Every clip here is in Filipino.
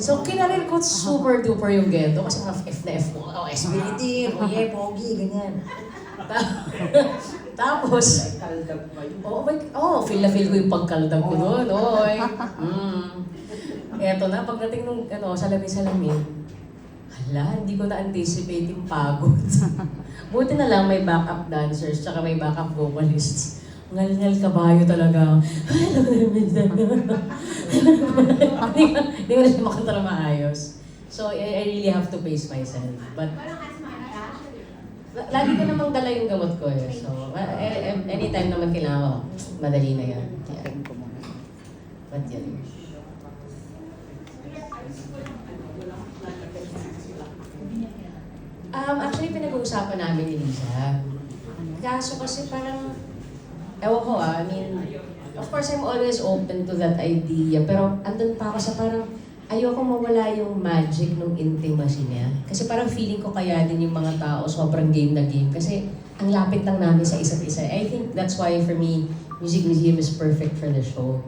So, kinarir ko super duper yung ghetto kasi mga F na F ko. Oh, SBT, yeah, pogi, ganyan. Ta- Tapos, Kaldab pa yun. oh, oh, feel na feel ko yung pagkaldag ko doon. Oy. Mm. Eto na, pagdating nung ano, salamin-salamin, hala, hindi ko na-anticipate yung pagod. Buti na lang may backup dancers, tsaka may backup vocalists. Ngal-ngal kabayo talaga. Hindi ko hindi ko na siya makanta na maayos. So, I, I really have to pace myself. But, la- lagi ko namang dala yung gamot ko eh. So, anytime naman kailangan ko, madali na yan. Yeah. But yun. Um, actually, pinag-uusapan namin ni Lisa. Kaso kasi parang, ewan ko ah, I mean, of course I'm always open to that idea, pero andun pa ako sa parang, ayoko mawala yung magic ng intimacy niya. Kasi parang feeling ko kaya din yung mga tao sobrang game na game. Kasi ang lapit lang namin sa isa't isa. I think that's why for me, Music Museum is perfect for the show.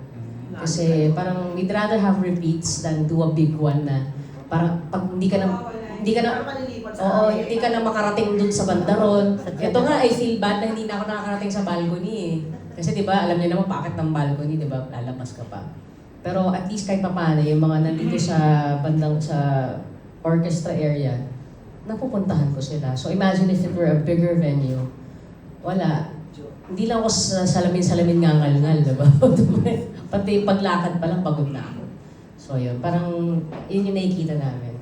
Kasi parang we'd rather have repeats than do a big one na parang pag hindi ka na hindi ka na Oo, hindi ka na makarating dun sa bandaron. Ito nga, I feel bad na hindi na ako nakakarating sa balcony eh. Kasi di ba, alam niyo naman bakit ng balcony, di ba? Lalabas ka pa. Pero at least kahit papaano, yung mga nandito sa bandang sa orchestra area, napupuntahan ko sila. So imagine if it were a bigger venue, wala. Hindi lang ako sa salamin-salamin ngangal-ngal, di ba? Pati paglakad pa lang, pagod na ako. So yun, parang yun yung nakikita namin.